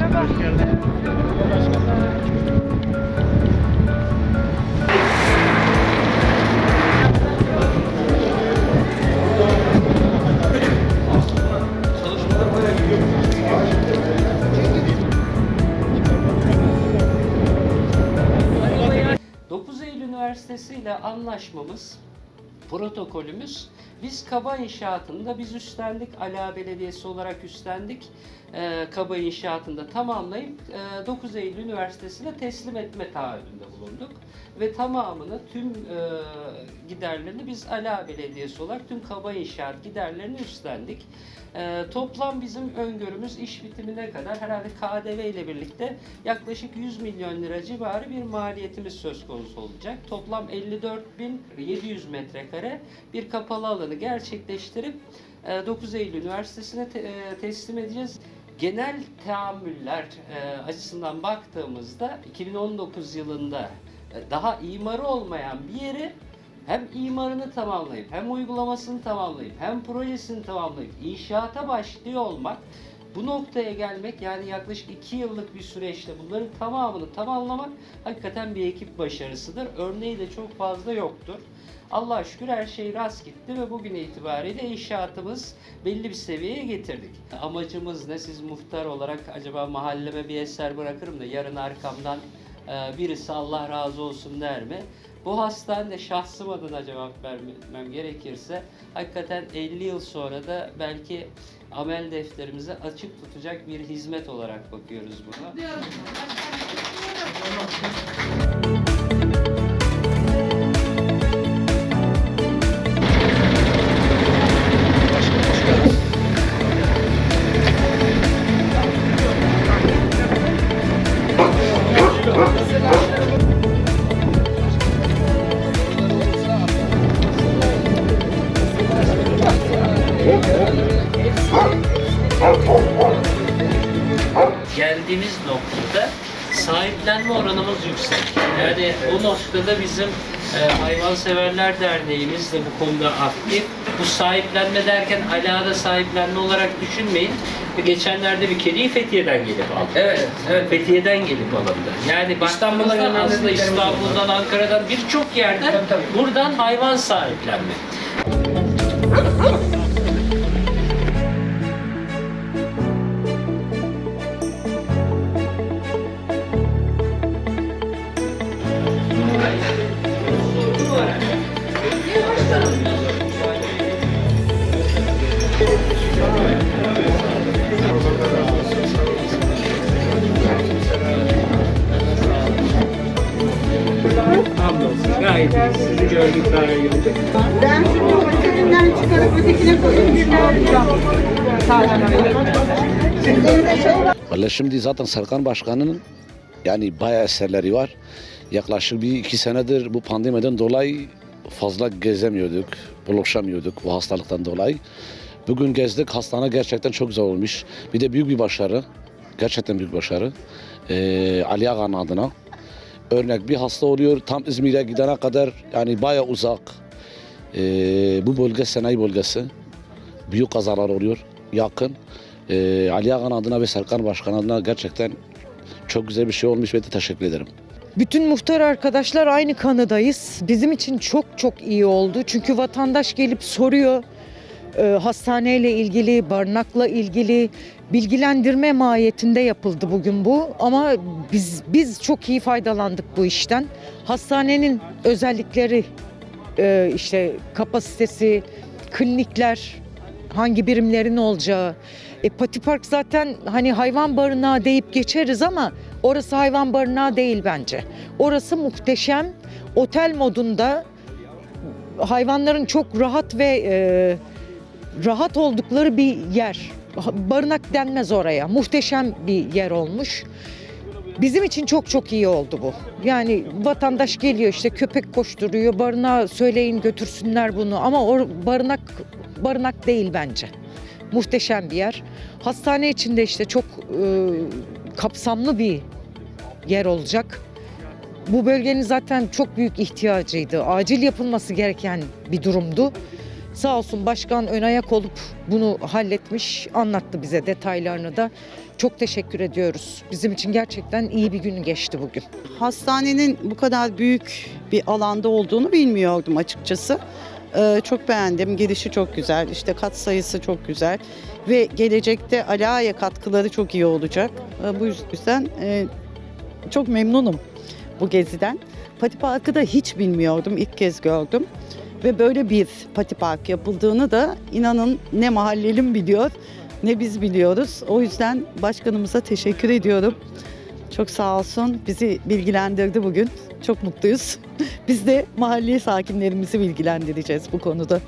Merhaba. Hoş geldin. Üniversitesi ile anlaşmamız, protokolümüz biz kaba inşaatında biz üstlendik, Ala Belediyesi olarak üstlendik. Ee, kaba inşaatında tamamlayıp e, 9 Eylül Üniversitesi'ne teslim etme taahhüdünde bulunduk. Ve tamamını tüm e, giderlerini biz Ala Belediyesi olarak tüm kaba inşaat giderlerini üstlendik. Ee, toplam bizim öngörümüz iş bitimine kadar herhalde KDV ile birlikte yaklaşık 100 milyon lira civarı bir maliyetimiz söz konusu olacak. Toplam 54.700 metrekare bir kapalı alanı gerçekleştirip e, 9 Eylül Üniversitesi'ne te- e, teslim edeceğiz. Genel teamüller e, açısından baktığımızda 2019 yılında e, daha imarı olmayan bir yeri hem imarını tamamlayıp hem uygulamasını tamamlayıp hem projesini tamamlayıp inşaata başlıyor olmak bu noktaya gelmek yani yaklaşık iki yıllık bir süreçte bunların tamamını tamamlamak hakikaten bir ekip başarısıdır. Örneği de çok fazla yoktur. Allah'a şükür her şey rast gitti ve bugün itibariyle inşaatımız belli bir seviyeye getirdik. Amacımız ne? Siz muhtar olarak acaba mahalleme bir eser bırakırım da yarın arkamdan e, birisi Allah razı olsun der mi? Bu hastanede şahsım adına cevap vermem gerekirse hakikaten 50 yıl sonra da belki amel defterimize açık tutacak bir hizmet olarak bakıyoruz buna. Sahiplenme oranımız yüksek. Yani bu noktada bizim e, Hayvanseverler Derneğimiz de bu konuda aktif. Bu sahiplenme derken alada sahiplenme olarak düşünmeyin. Geçenlerde bir kediyi Fethiye'den gelip aldı. Evet, evet. Fethiye'den gelip alındı. Yani yönlendirdiklerimiz aslında İstanbul'dan, Ankara'dan birçok yerden buradan hayvan sahiplenme. Gayet. Sizi gördük daha iyi olduk. Ben şimdi o üzerinden çıkarıp ötekine koyayım. Şey var. Valla şimdi zaten Serkan Başkan'ın yani bayağı eserleri var. Yaklaşık bir iki senedir bu pandemiden dolayı fazla gezemiyorduk, buluşamıyorduk bu hastalıktan dolayı. Bugün gezdik, hastane gerçekten çok güzel olmuş. Bir de büyük bir başarı, gerçekten büyük başarı. Ee, Ali Ağa'nın adına. Örnek bir hasta oluyor, tam İzmir'e gidene kadar yani bayağı uzak. Ee, bu bölge sanayi bölgesi. Büyük kazalar oluyor, yakın. Ee, Ali Ağa'nın adına ve Serkan Başkan adına gerçekten çok güzel bir şey olmuş ve de teşekkür ederim. Bütün muhtar arkadaşlar aynı kanıdayız. Bizim için çok çok iyi oldu. Çünkü vatandaş gelip soruyor. Ee, hastaneyle ilgili, barınakla ilgili bilgilendirme mahiyetinde yapıldı bugün bu. Ama biz biz çok iyi faydalandık bu işten. Hastanenin özellikleri e, işte kapasitesi, klinikler, hangi birimlerin olacağı. E, Pati Park zaten hani hayvan barınağı deyip geçeriz ama orası hayvan barınağı değil bence. Orası muhteşem otel modunda hayvanların çok rahat ve e, rahat oldukları bir yer. Barınak denmez oraya. Muhteşem bir yer olmuş. Bizim için çok çok iyi oldu bu. Yani vatandaş geliyor işte köpek koşturuyor. Barınağa söyleyin götürsünler bunu ama o barınak barınak değil bence. Muhteşem bir yer. Hastane içinde işte çok e, kapsamlı bir yer olacak. Bu bölgenin zaten çok büyük ihtiyacıydı. Acil yapılması gereken bir durumdu. Sağ olsun başkan ön ayak olup bunu halletmiş, anlattı bize detaylarını da. Çok teşekkür ediyoruz. Bizim için gerçekten iyi bir gün geçti bugün. Hastanenin bu kadar büyük bir alanda olduğunu bilmiyordum açıkçası. Ee, çok beğendim. Girişi çok güzel. İşte kat sayısı çok güzel. Ve gelecekte Ala'ya katkıları çok iyi olacak. Ee, bu yüzden e, çok memnunum bu geziden. Pati Parkı da hiç bilmiyordum. ilk kez gördüm. Ve böyle bir pati park yapıldığını da inanın ne mahallelim biliyor ne biz biliyoruz. O yüzden başkanımıza teşekkür ediyorum. Çok sağ olsun. Bizi bilgilendirdi bugün. Çok mutluyuz. Biz de mahalle sakinlerimizi bilgilendireceğiz bu konuda.